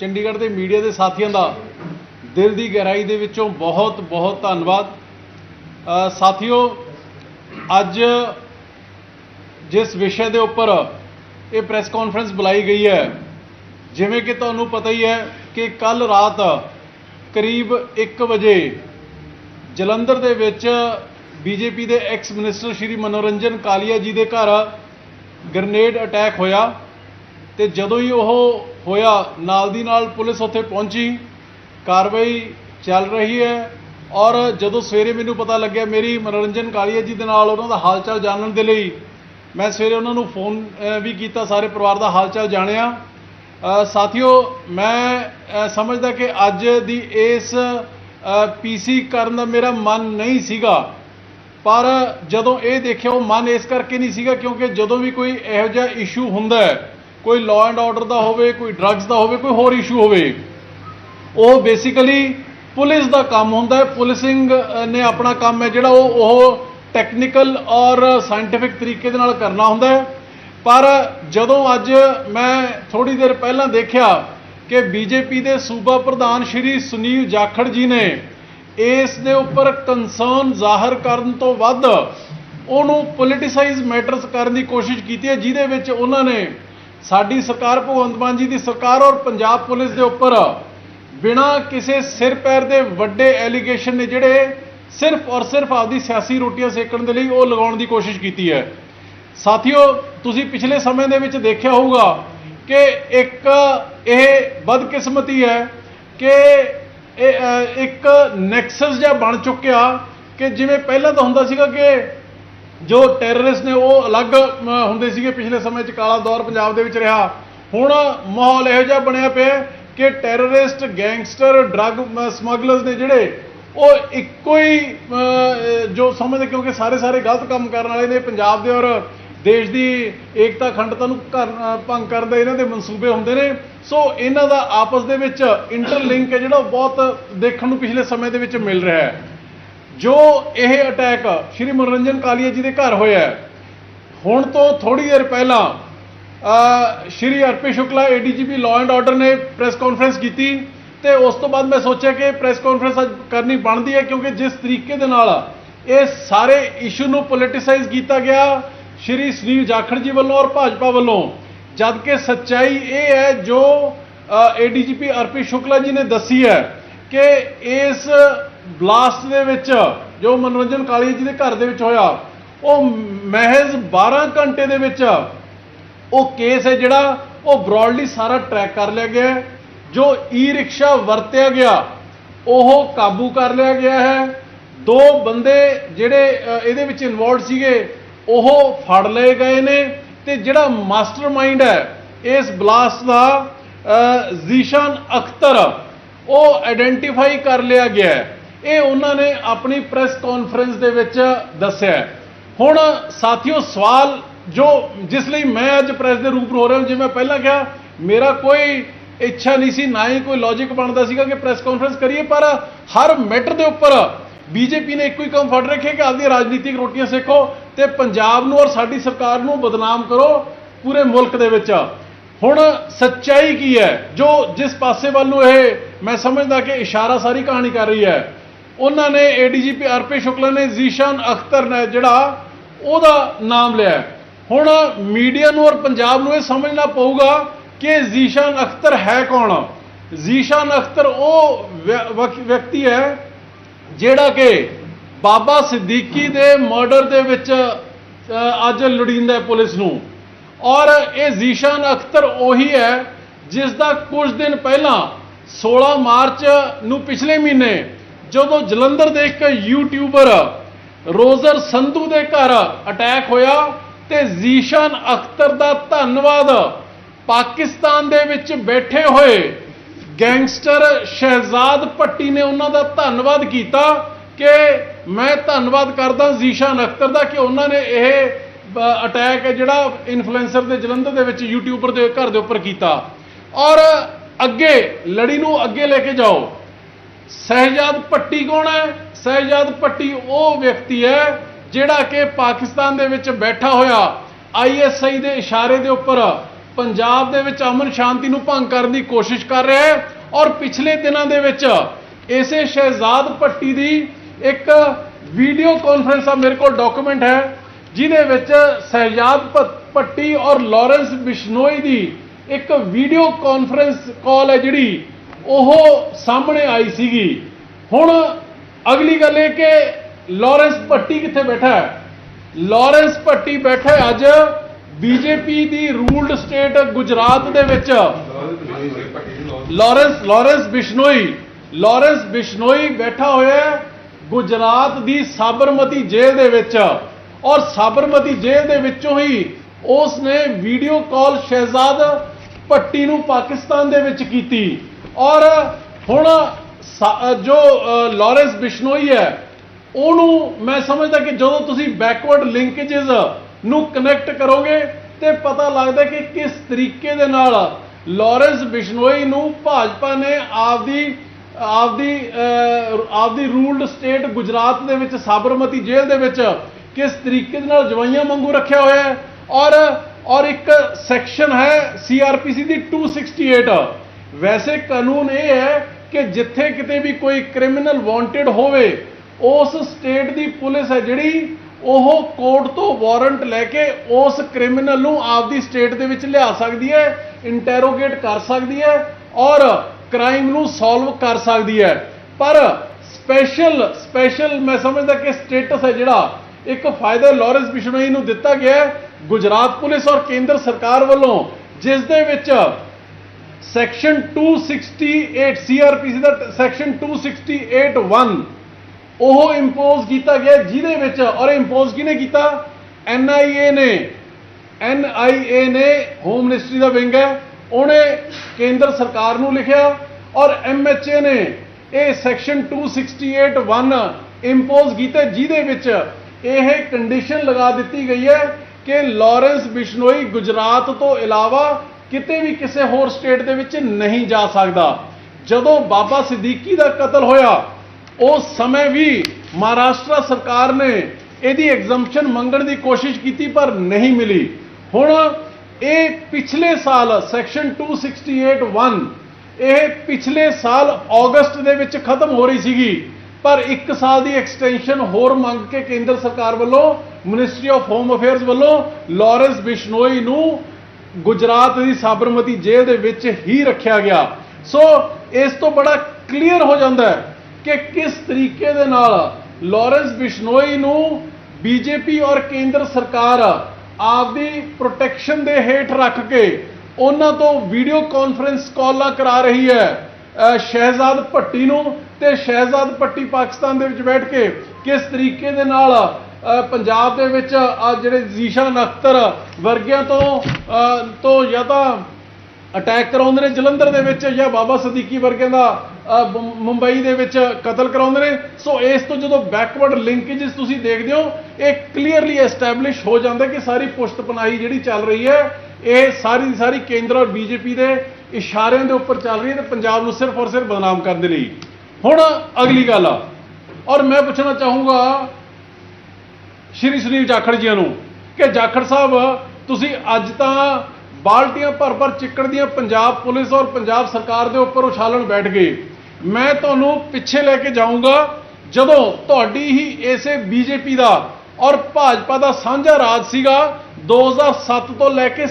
ਚੰਡੀਗੜ੍ਹ ਦੇ ਮੀਡੀਆ ਦੇ ਸਾਥੀਆਂ ਦਾ ਦਿਲ ਦੀ ਗਹਿਰਾਈ ਦੇ ਵਿੱਚੋਂ ਬਹੁਤ ਬਹੁਤ ਧੰਨਵਾਦ। ਸਾਥੀਓ, ਅੱਜ ਜਿਸ ਵਿਸ਼ੇ ਦੇ ਉੱਪਰ ਇਹ ਪ੍ਰੈਸ ਕਾਨਫਰੰਸ ਬੁਲਾਈ ਗਈ ਹੈ, ਜਿਵੇਂ ਕਿ ਤੁਹਾਨੂੰ ਪਤਾ ਹੀ ਹੈ ਕਿ ਕੱਲ ਰਾਤ ਕਰੀਬ 1 ਵਜੇ ਜਲੰਧਰ ਦੇ ਵਿੱਚ ਬੀਜੇਪੀ ਦੇ ਐਕਸ ਮਿਨਿਸਟਰ ਸ਼੍ਰੀ ਮਨੋਰੰਜਨ ਕਾਲੀਆ ਜੀ ਦੇ ਘਰ ਗ੍ਰਨੇਡ ਅਟੈਕ ਹੋਇਆ। ਤੇ ਜਦੋਂ ਹੀ ਉਹ ਹੋਇਆ, ਨਾਲ ਦੀ ਨਾਲ ਪੁਲਿਸ ਉੱਥੇ ਪਹੁੰਚੀ। ਕਾਰਵਾਈ ਚੱਲ ਰਹੀ ਹੈ ਔਰ ਜਦੋਂ ਸਵੇਰੇ ਮੈਨੂੰ ਪਤਾ ਲੱਗਿਆ, ਮੇਰੀ ਮਨੋਰੰਜਨ ਕਾਲੀਆ ਜੀ ਦੇ ਨਾਲ ਉਹਨਾਂ ਦਾ ਹਾਲ ਚਾਲ ਜਾਣਨ ਦੇ ਲਈ ਮੈਂ ਸਵੇਰੇ ਉਹਨਾਂ ਨੂੰ ਫੋਨ ਵੀ ਕੀਤਾ, ਸਾਰੇ ਪਰਿਵਾਰ ਦਾ ਹਾਲ ਚਾਲ ਜਾਣਿਆ ਸਾਥੀਓ, ਮੈਂ ਸਮਝਦਾ ਕਿ ਅੱਜ ਦੀ ਇਸ ਪੀਸੀ ਕਰਨ ਦਾ ਮੇਰਾ ਮਨ ਨਹੀਂ ਸੀਗਾ। ਪਰ ਜਦੋਂ ਇਹ ਦੇਖਿਆ, ਉਹ ਮਨ ਇਸ ਕਰਕੇ ਨਹੀਂ ਸੀਗਾ ਕਿਉਂਕਿ ਜਦੋਂ ਵੀ ਕੋਈ ਇਹੋ ਜਿਹਾ ਇਸ਼ੂ ਹੁੰਦਾ ਹੈ ਕੋਈ ਲਾਅ ਐਂਡ ਆਰਡਰ ਦਾ ਹੋਵੇ, ਕੋਈ ਡਰੱਗਸ ਦਾ ਹੋਵੇ, ਕੋਈ ਹੋਰ ਇਸ਼ੂ ਹੋਵੇ, ਉਹ ਬੇਸਿਕਲੀ ਪੁਲਿਸ ਦਾ ਕੰਮ ਹੁੰਦਾ ਹੈ। ਪੁਲਿਸਿੰਗ ਨੇ ਆਪਣਾ ਕੰਮ ਹੈ ਜਿਹੜਾ ਉਹ ਉਹ ਟੈਕਨੀਕਲ ਔਰ ਸਾਇੰਟਿਫਿਕ ਤਰੀਕੇ ਦੇ ਨਾਲ ਕਰਨਾ ਹੁੰਦਾ ਹੈ। ਪਰ ਜਦੋਂ ਅੱਜ ਮੈਂ ਥੋੜੀ ਦੇਰ ਪਹਿਲਾਂ ਦੇਖਿਆ ਕਿ ਬੀਜੇਪੀ ਦੇ ਸੂਬਾ ਪ੍ਰਧਾਨ ਸ਼੍ਰੀ ਸੁਨੀਲ ਜਾਖੜ ਜੀ ਨੇ ਇਸ ਦੇ ਉੱਪਰ ਕੰਸਰਨ ਜ਼ਾਹਰ ਕਰਨ ਤੋਂ ਵੱਧ ਉਹਨੂੰ ਪੋਲਿਟਿਸਾਈਜ਼ ਮੈਟਰਸ ਕਰਨ ਦੀ ਕੋਸ਼ਿਸ਼ ਕੀਤੀ ਹੈ, ਜਿਹਦੇ ਵਿੱਚ ਉਹਨਾਂ ਨੇ ਸਾਡੀ ਸਰਕਾਰ ਭਗਵੰਤ ਮਾਨ ਜੀ ਦੀ ਸਰਕਾਰ ਔਰ ਪੰਜਾਬ ਪੁਲਿਸ ਦੇ ਉੱਪਰ ਬਿਨਾਂ ਕਿਸੇ ਸਿਰ ਪੈਰ ਦੇ ਵੱਡੇ ਐਲੀਗੇਸ਼ਨ ਨੇ ਜਿਹੜੇ ਸਿਰਫ ਔਰ ਸਿਰਫ ਆਪਦੀ ਸਿਆਸੀ ਰੋਟੀਆਂ ਸੇਕਣ ਦੇ ਲਈ ਉਹ ਲਗਾਉਣ ਦੀ ਕੋਸ਼ਿਸ਼ ਕੀਤੀ ਹੈ। ਸਾਥੀਓ, ਤੁਸੀਂ ਪਿਛਲੇ ਸਮੇਂ ਦੇ ਵਿੱਚ ਦੇਖਿਆ ਹੋਊਗਾ ਕਿ ਇੱਕ ਇਹ ਬਦਕਿਸਮਤੀ ਹੈ ਕਿ ਇਹ ਇੱਕ ਨੈਕਸਸ ਜਿਹਾ ਬਣ ਚੁੱਕਿਆ ਕਿ ਜਿਵੇਂ ਪਹਿਲਾਂ ਤਾਂ ਹੁੰਦਾ ਸੀਗਾ ਕਿ ਜੋ ਟੈਰਰਿਸਟ ਨੇ ਉਹ ਅਲੱਗ ਹੁੰਦੇ ਸੀਗੇ ਪਿਛਲੇ ਸਮੇਂ 'ਚ ਕਾਲਾ ਦੌਰ ਪੰਜਾਬ ਦੇ ਵਿੱਚ ਰਿਹਾ। ਹੁਣ ਮਾਹੌਲ ਇਹੋ ਜਿਹਾ ਬਣਿਆ ਪਿਆ ਕਿ ਟੈਰਰਿਸਟ, ਗੈਂਗਸਟਰ, ਡਰੱਗ ਸਮਗਲਰਸ ਨੇ ਜਿਹੜੇ, ਉਹ ਇੱਕੋ ਹੀ ਜੋ ਸਮਝਦੇ ਕਿਉਂਕਿ ਸਾਰੇ ਸਾਰੇ ਗਲਤ ਕੰਮ ਕਰਨ ਵਾਲੇ ਨੇ ਪੰਜਾਬ ਦੇ ਔਰ ਦੇਸ਼ ਦੀ ਏਕਤਾ ਅਖੰਡਤਾ ਨੂੰ ਕਰ- ਭੰਗ ਕਰਨ ਦੇ ਇਹਨਾਂ ਦੇ ਮਨਸੂਬੇ ਹੁੰਦੇ ਨੇ। ਸੋ ਇਹਨਾਂ ਦਾ ਆਪਸ ਦੇ ਵਿੱਚ ਇੰਟਰਲਿੰਕ ਹੈ ਜਿਹੜਾ ਉਹ ਬਹੁਤ ਦੇਖਣ ਨੂੰ ਪਿਛਲੇ ਸਮੇਂ ਦੇ ਵਿੱਚ ਮਿਲ ਰਿਹਾ ਹੈ। ਜੋ ਇਹ ਅਟੈਕ ਸ਼੍ਰੀ ਮਨੋਰੰਜਨ ਕਾਲੀਆ ਜੀ ਦੇ ਘਰ ਹੋਇਆ ਹੈ, ਹੁਣ ਤੋਂ ਥੋੜੀ ਦੇਰ ਪਹਿਲਾਂ Shri R P Shukla ADGP law and order ਨੇ ਪ੍ਰੈਸ ਕਾਨਫਰੰਸ ਕੀਤੀ ਤੇ ਉਸ ਤੋਂ ਬਾਅਦ ਮੈਂ ਸੋਚਿਆ ਕਿ ਪ੍ਰੈਸ ਕਾਨਫਰੰਸ ਅੱਜ ਕਰਨੀ ਬਣਦੀ ਹੈ ਕਿਉਂਕਿ ਜਿਸ ਤਰੀਕੇ ਦੇ ਨਾਲ ਇਹ ਸਾਰੇ ਇਸ਼ੂ ਨੂੰ ਪੋਲਿਟਿਸਾਈਜ਼ ਕੀਤਾ ਗਿਆ ਸ਼੍ਰੀ ਸੁਨੀਲ ਜਾਖੜ ਜੀ ਵੱਲੋਂ ਔਰ ਭਾਜਪਾ ਵੱਲੋਂ। ਜਦ ਕਿ ਸੱਚਾਈ ਇਹ ਹੈ ਜੋ ਏਡੀਜੀਪੀ ਅਰਪੀ ਸ਼ੁਕਲਾ ਜੀ ਨੇ ਦੱਸੀ ਹੈ ਕਿ ਇਸ ਬਲਾਸਟ ਦੇ ਵਿੱਚ ਜੋ ਮਨੋਰੰਜਨ ਕਾਲੀ ਜੀ ਦੇ ਘਰ ਦੇ ਵਿੱਚ ਹੋਇਆ, ਉਹ ਮਹਿਜ਼ 12 ਘੰਟੇ ਦੇ ਵਿੱਚ ਉਹ ਕੇਸ ਹੈ ਜਿਹੜਾ ਉਹ ਬ੍ਰੌਡਲੀ ਸਾਰਾ ਟਰੈਕ ਕਰ ਲਿਆ ਗਿਆ ਜੋ ਈ ਰਿਕਸ਼ਾ ਵਰਤਿਆ ਗਿਆ, ਉਹ ਕਾਬੂ ਕਰ ਲਿਆ ਗਿਆ ਹੈ। ਦੋ ਬੰਦੇ ਜਿਹੜੇ ਇਹਦੇ ਵਿੱਚ ਇਨਵੋਲਡ ਸੀਗੇ, ਉਹ ਫੜ ਲਏ ਗਏ ਨੇ ਤੇ ਜਿਹੜਾ ਮਾਸਟਰਮਾਈਂਡ ਹੈ, ਇਸ ਬਲਾਸਟ ਦਾ ਜ਼ੀਸ਼ਾਨ ਅਖਤਰ, ਉਹ ਆਇਡੈਂਟੀਫਾਈ ਕਰ ਲਿਆ ਗਿਆ ਹੈ। ਇਹ ਉਹਨਾਂ ਨੇ ਆਪਣੀ ਪ੍ਰੈਸ ਕਾਨਫਰੰਸ ਦੇ ਵਿੱਚ ਦੱਸਿਆ ਹੁਣ ਸਾਥੀਓ, ਸਵਾਲ ਜੋ ਜਿਸ ਲਈ ਮੈਂ ਅੱਜ ਪ੍ਰੈਸ ਦੇ ਰੂਪ ਹੋ ਰਿਹਾ ਜਿਵੇਂ ਮੈਂ ਪਹਿਲਾਂ ਕਿਹਾ, ਮੇਰਾ ਕੋਈ ਇੱਛਾ ਨਹੀਂ ਸੀ, ਨਾ ਹੀ ਕੋਈ ਲੌਜੀਕ ਬਣਦਾ ਸੀਗਾ ਕਿ ਪ੍ਰੈਸ ਕਾਨਫਰੰਸ ਕਰੀਏ, ਪਰ ਹਰ ਮੈਟਰ ਦੇ ਉੱਪਰ ਬੀਜੇਪੀ ਨੇ ਇੱਕੋ ਹੀ ਕੰਮ ਫੜ ਰੱਖਿਆ ਕਿ ਆਪਦੀ ਰਾਜਨੀਤਿਕ ਰੋਟੀਆਂ ਸੇਖੋ ਤੇ ਪੰਜਾਬ ਨੂੰ ਔਰ ਸਾਡੀ ਸਰਕਾਰ ਨੂੰ ਬਦਨਾਮ ਕਰੋ ਪੂਰੇ ਮੁਲਕ ਦੇ ਵਿੱਚ। ਹੁਣ ਸੱਚਾਈ ਕੀ ਹੈ? ਜੋ ਜਿਸ ਪਾਸੇ ਵੱਲ ਨੂੰ ਇਹ ਮੈਂ ਸਮਝਦਾ ਕਿ ਇਸ਼ਾਰਾ ਸਾਰੀ ਕਹਾਣੀ ਕਰ ਰਹੀ ਹੈ ਉਹਨਾਂ ਨੇ ਏਡੀਜੀਪੀ ਅਰਪੇ ਸ਼ੁਕਲਾ ਨੇ ਜ਼ੀਸ਼ਾਨ ਅਖਤਰ ਨੇ ਜਿਹੜਾ ਉਹਦਾ ਨਾਮ ਲਿਆ ਹੁਣ ਮੀਡੀਆ ਨੂੰ ਔਰ ਪੰਜਾਬ ਨੂੰ ਇਹ ਸਮਝਣਾ ਪਊਗਾ ਕਿ ਜ਼ੀਸ਼ਾਨ ਅਖਤਰ ਹੈ ਕੌਣ? ਜ਼ੀਸ਼ਾਨ ਅਖਤਰ ਉਹ ਵਿਅਕਤੀ ਹੈ ਜਿਹੜਾ ਕਿ ਬਾਬਾ ਸਿੱਦੀਕੀ ਦੇ ਮਰਡਰ ਦੇ ਵਿੱਚ ਅੱਜ ਲੋੜੀਂਦਾ ਪੁਲਿਸ ਨੂੰ। ਔਰ ਇਹ ਜ਼ੀਸ਼ਾਨ ਅਖਤਰ ਉਹੀ ਹੈ ਜਿਸ ਦਾ ਕੁਝ ਦਿਨ ਪਹਿਲਾਂ 16 ਮਾਰਚ ਨੂੰ ਪਿਛਲੇ ਮਹੀਨੇ ਜਦੋਂ ਜਲੰਧਰ ਦੇ ਇੱਕ ਯੂਟਿਊਬਰ ਰੋਜ਼ਰ ਸੰਧੂ ਦੇ ਘਰ ਅਟੈਕ ਹੋਇਆ ਤੇ ਜ਼ੀਸ਼ਾਨ ਅਖਤਰ ਦਾ ਧੰਨਵਾਦ ਪਾਕਿਸਤਾਨ ਦੇ ਵਿੱਚ ਬੈਠੇ ਹੋਏ ਗੈਂਗਸਟਰ ਸ਼ਹਿਜ਼ਾਦ ਭੱਟੀ ਨੇ ਉਹਨਾਂ ਦਾ ਧੰਨਵਾਦ ਕੀਤਾ ਕਿ ਮੈਂ ਧੰਨਵਾਦ ਕਰਦਾ ਜ਼ੀਸ਼ਾਨ ਅਖਤਰ ਦਾ ਕਿ ਉਹਨਾਂ ਨੇ ਇਹ ਅਟੈਕ ਹੈ ਜਿਹੜਾ ਇਨਫਲੂਐਂਸਰ ਦੇ ਜਲੰਧਰ ਦੇ ਵਿੱਚ ਯੂਟਿਊਬਰ ਦੇ ਘਰ ਦੇ ਉੱਪਰ ਕੀਤਾ। ਔਰ ਅੱਗੇ, ਲੜੀ ਨੂੰ ਅੱਗੇ ਲੈ ਕੇ ਜਾਓ। ਸਹਿਜਾਦ ਪੱਟੀ ਕੌਣ ਹੈ? ਸਹਿਜਾਦ ਪੱਟੀ ਉਹ ਵਿਅਕਤੀ ਹੈ ਜਿਹੜਾ ਕਿ ਪਾਕਿਸਤਾਨ ਦੇ ਵਿੱਚ ਬੈਠਾ ਹੋਇਆ ਆਈਐਸਆਈ ਦੇ ਇਸ਼ਾਰੇ ਦੇ ਉੱਪਰ ਪੰਜਾਬ ਦੇ ਵਿੱਚ ਅਮਨ ਸ਼ਾਂਤੀ ਨੂੰ ਭੰਗ ਕਰਨ ਦੀ ਕੋਸ਼ਿਸ਼ ਕਰ ਰਿਹਾ ਹੈ ਔਰ ਪਿਛਲੇ ਦਿਨਾਂ ਦੇ ਵਿੱਚ ਇਸੇ ਸ਼ਹਿਜ਼ਾਦ ਭੱਟੀ ਦੀ ਇੱਕ ਵੀਡੀਓ ਕਾਨਫਰੰਸ ਆ ਮੇਰੇ ਕੋਲ ਡਾਕੂਮੈਂਟ ਹੈ, ਜਿਹਦੇ ਵਿੱਚ ਸ਼ਹਿਜ਼ਾਦ ਭ- ਭੱਟੀ ਔਰ ਲਾਰੈਂਸ ਬਿਸ਼ਨੋਈ ਦੀ ਇੱਕ ਵੀਡੀਓ ਕਾਨਫਰੰਸ ਕਾਲ ਹੈ ਜਿਹੜੀ ਉਹ ਸਾਹਮਣੇ ਆਈ ਸੀਗੀ। ਹੁਣ ਅਗਲੀ ਗੱਲ ਇਹ ਕਿ ਲਾਰੈਂਸ ਭੱਟੀ ਕਿੱਥੇ ਬੈਠਾ ਹੈ? ਲਾਰੈਂਸ ਭੱਟੀ ਬੈਠਾ ਹੈ ਅੱਜ ਬੀਜੇਪੀ ਦੀ ਰੂਲਡ ਸਟੇਟ ਗੁਜਰਾਤ ਦੇ ਵਿੱਚ। Lawrence Lawrence Bishnoi Lawrence Bishnoi ਬੈਠਾ ਹੋਇਆ ਗੁਜਰਾਤ ਦੀ ਸਾਬਰਮਤੀ ਜੇਲ੍ਹ ਦੇ ਵਿੱਚ। ਔਰ ਸਾਬਰਮਤੀ ਜੇਲ੍ਹ ਦੇ ਵਿੱਚੋਂ ਹੀ ਉਸ ਨੇ ਵੀਡੀਓ ਕਾਲ ਸ਼ਹਿਜ਼ਾਦ ਭੱਟੀ ਨੂੰ ਪਾਕਿਸਤਾਨ ਦੇ ਵਿੱਚ ਕੀਤੀ। ਔਰ ਹੁਣ ਸਾ- ਜੋ ਅ, ਲਾਰੈਂਸ ਬਿਸ਼ਨੋਈ ਹੈ ਉਹਨੂੰ ਮੈਂ ਸਮਝਦਾ ਕਿ ਜਦੋਂ ਤੁਸੀਂ ਬੈਕਵਰਡ ਲਿੰਕੇजेस ਨੂੰ ਕਨੈਕਟ ਕਰੋਗੇ ਤੇ ਪਤਾ ਲੱਗਦਾ ਕਿ ਕਿਸ ਤਰੀਕੇ ਦੇ ਨਾਲ ਲਾਰੈਂਸ ਬਿਸ਼ਨੋਈ ਨੂੰ ਭਾਜਪਾ ਨੇ ਆਪਦੀ ਆਪਦੀ ਆਪਦੀ ਰੂਲਡ ਸਟੇਟ ਗੁਜਰਾਤ ਦੇ ਵਿੱਚ ਸਾਬਰਮਤੀ ਜੇਲ੍ਹ ਦੇ ਵਿੱਚ ਕਿਸ ਤਰੀਕੇ ਦੇ ਨਾਲ ਜਵਾਈਆਂ ਵਾਂਗੂ ਰੱਖਿਆ ਹੋਇਆ ਹੈ। ਔਰ ਔਰ ਇੱਕ ਸੈਕਸ਼ਨ ਹੈ ਸੀਆਰਪੀਸੀ ਦੀ 268 ਵੈਸੇ ਕਾਨੂੰਨ ਇਹ ਹੈ ਕਿ ਜਿੱਥੇ ਕਿਤੇ ਵੀ ਕੋਈ ਕ੍ਰਿਮੀਨਲ ਵਾਂਟਡ ਹੋਵੇ, ਉਸ ਸਟੇਟ ਦੀ ਪੁਲਿਸ ਹੈ ਜਿਹੜੀ, ਉਹ ਕੋਰਟ ਤੋਂ ਵਾਰੰਟ ਲੈ ਕੇ ਉਸ ਕ੍ਰਿਮੀਨਲ ਨੂੰ ਆਪਦੀ ਸਟੇਟ ਦੇ ਵਿੱਚ ਲਿਆ ਸਕਦੀ ਹੈ ਇੰਟਰੋਗੇਟ ਕਰ ਸਕਦੀ ਹੈ ਔਰ ਕ੍ਰਾਈਮ ਨੂੰ ਸੋਲਵ ਕਰ ਸਕਦੀ ਹੈ। ਪਰ ਸਪੈਸ਼ਲ ਸਪੈਸ਼ਲ ਮੈਂ ਸਮਝਦਾ ਕਿ ਸਟੇਟਸ ਹੈ ਜਿਹੜਾ, ਇੱਕ ਫਾਇਦਾ ਲਾਰੈਂਸ ਬਿਸ਼ਨੋਈ ਨੂੰ ਦਿੱਤਾ ਗਿਆ ਗੁਜਰਾਤ ਪੁਲਿਸ ਔਰ ਕੇਂਦਰ ਸਰਕਾਰ ਵੱਲੋਂ, ਜਿਸ ਦੇ ਵਿੱਚ ਸੈਕਸ਼ਨ 268 ਸੀਆਰਪੀਸੀ ਦਾ ਸੈਕਸ਼ਨ 268.1 ਉਹ ਇੰਪੋਜ਼ ਕੀਤਾ ਗਿਆ ਜਿਹਦੇ ਵਿੱਚ, ਔਰ ਇੰਪੋਜ਼ ਕਿਹਨੇ ਕੀਤਾ? ਐਨਆਈਏ ਨੇ। ਐਨਆਈਏ ਨੇ ਹੋਮ ਮਿਨਿਸਟਰੀ ਦਾ ਵਿੰਗ ਹੈ। ਉਹਨੇ ਕੇਂਦਰ ਸਰਕਾਰ ਨੂੰ ਲਿਖਿਆ ਔਰ ਐਮਐਚਏ ਨੇ ਇਹ ਸੈਕਸ਼ਨ 268.1 ਇੰਪੋਜ਼ ਕੀਤਾ ਜਿਹਦੇ ਵਿੱਚ ਇਹ ਕੰਡੀਸ਼ਨ ਲਗਾ ਦਿੱਤੀ ਗਈ ਹੈ ਕਿ ਲਾਰੈਂਸ ਬਿਸ਼ਨੋਈ ਗੁਜਰਾਤ ਤੋਂ ਇਲਾਵਾ ਕਿਤੇ ਵੀ ਕਿਸੇ ਹੋਰ ਸਟੇਟ ਦੇ ਵਿੱਚ ਨਹੀਂ ਜਾ ਸਕਦਾ। ਜਦੋਂ ਬਾਬਾ ਸਿੱਦੀਕੀ ਦਾ ਕਤਲ ਹੋਇਆ ਉਸ ਸਮੇਂ ਵੀ ਮਹਾਰਾਸ਼ਟਰ ਸਰਕਾਰ ਨੇ ਇਹਦੀ ਐਗਜ਼ੈਂਪਸ਼ਨ ਮੰਗਣ ਦੀ ਕੋਸ਼ਿਸ਼ ਕੀਤੀ, ਪਰ ਨਹੀਂ ਮਿਲੀ। ਹੁਣ ਇਹ ਪਿਛਲੇ ਸਾਲ ਸੈਕਸ਼ਨ 268.1 ਇਹ ਪਿਛਲੇ ਸਾਲ ਅਗਸਤ ਦੇ ਵਿੱਚ ਖਤਮ ਹੋ ਰਹੀ ਸੀਗੀ, ਪਰ 1 ਸਾਲ ਦੀ ਐਕਸਟੈਂਸ਼ਨ ਹੋਰ ਮੰਗ ਕੇ ਕੇਂਦਰ ਸਰਕਾਰ ਵੱਲੋਂ ਮਿਨਿਸਟਰੀ ਆਫ ਹੋਮ ਅਫੇਅਰਸ ਵੱਲੋਂ ਲਾਰੈਂਸ ਬਿਸ਼ਨੋਈ ਨੂੰ ਗੁਜਰਾਤ ਦੀ ਸਾਬਰਮਤੀ ਜੇਲ੍ਹ ਦੇ ਵਿੱਚ ਹੀ ਰੱਖਿਆ ਗਿਆ। ਸੋ, ਇਸ ਤੋਂ ਬੜਾ ਕਲੀਅਰ ਹੋ ਜਾਂਦਾ ਹੈ ਕਿ ਕਿਸ ਤਰੀਕੇ ਦੇ ਨਾਲ ਲਾਰੈਂਸ ਬਿਸ਼ਨੋਈ ਨੂੰ ਬੀਜੇਪੀ ਔਰ ਕੇਂਦਰ ਸਰਕਾਰ ਆਪਦੀ ਪ੍ਰੋਟੈਕਸ਼ਨ ਦੇ ਹੇਠ ਰੱਖ ਕੇ ਉਹਨਾਂ ਤੋਂ ਵੀਡੀਓ ਕਾਨਫਰੰਸ ਕਾਲਾਂ ਕਰਾ ਰਹੀ ਹੈ। ਸ਼ਹਿਜ਼ਾਦ ਭੱਟੀ ਨੂੰ ਤੇ ਸ਼ਹਿਜ਼ਾਦ ਭੱਟੀ ਪਾਕਿਸਤਾਨ ਦੇ ਵਿੱਚ ਬੈਠ ਕੇ ਕਿਸ ਤਰੀਕੇ ਦੇ ਨਾਲ ਪੰਜਾਬ ਦੇ ਵਿੱਚ ਆ ਜਿਹੜੇ ਜ਼ੀਸ਼ਾ ਨਖਤਰ ਵਰਗਿਆਂ ਤੋਂ ਤੋਂ ਜਾਂ ਤਾਂ ਅਟੈਕ ਕਰਾਉਂਦੇ ਨੇ, ਜਲੰਧਰ ਦੇ ਵਿੱਚ ਜਾਂ ਬਾਬਾ ਸਦੀਕੀ ਵਰਗਿਆਂ ਦਾ ਮੁੰਬਈ ਦੇ ਵਿੱਚ ਕਤਲ ਕਰਾਉਂਦੇ ਨੇ। ਸੋ ਇਸ ਤੋਂ ਜਦੋਂ ਬੈਕਵਰਡ ਲਿੰਕੇजेस ਤੁਸੀਂ ਦੇਖਦੇ ਹੋ, ਇਹ ਕਲੀਅਰਲੀ ਐਸਟੈਬਲਿਸ਼ ਹੋ ਜਾਂਦਾ ਕਿ ਸਾਰੀ ਪੁਸ਼ਤਪਨਾਹੀ ਜਿਹੜੀ ਚੱਲ ਰਹੀ ਹੈ, ਇਹ ਸਾਰੀ ਦੀ ਸਾਰੀ ਕੇਂਦਰ ਔਰ ਬੀਜੇਪੀ ਦੇ ਇਸ਼ਾਰਿਆਂ ਦੇ ਉੱਪਰ ਚੱਲ ਰਹੀ ਹੈ ਤੇ ਪੰਜਾਬ ਨੂੰ ਸਿਰਫ ਔਰ ਸਿਰਫ ਬਦਨਾਮ ਕਰਨ ਦੇ ਲਈ। ਹੁਣ ਅਗਲੀ ਗੱਲ ਆ। ਔਰ ਮੈਂ ਪੁੱਛਣਾ ਚਾਹੂੰਗਾ ਸ਼੍ਰੀ ਸੁਨੀਲ ਜਾਖੜ ਜੀਆਂ ਨੂੰ ਕਿ ਜਾਖੜ ਸਾਹਿਬ, ਤੁਸੀਂ ਅੱਜ ਤਾਂ ਬਾਲਟੀਆਂ ਭਰ ਭਰ ਚਿੱਕੜ ਦੀਆਂ ਪੰਜਾਬ ਪੁਲਿਸ ਔਰ ਪੰਜਾਬ ਸਰਕਾਰ ਦੇ ਉੱਪਰ ਉਛਾਲਣ ਬੈਠ ਗਏ। ਮੈਂ ਤੁਹਾਨੂੰ ਪਿੱਛੇ ਲੈ ਕੇ ਜਾਊਂਗਾ, ਜਦੋਂ ਤੁਹਾਡੀ ਹੀ ਇਸੇ ਬੀਜੇਪੀ ਦਾ ਔਰ ਭਾਜਪਾ ਦਾ ਸਾਂਝਾ ਰਾਜ ਸੀਗਾ 2007 ਤੋਂ ਲੈ ਕੇ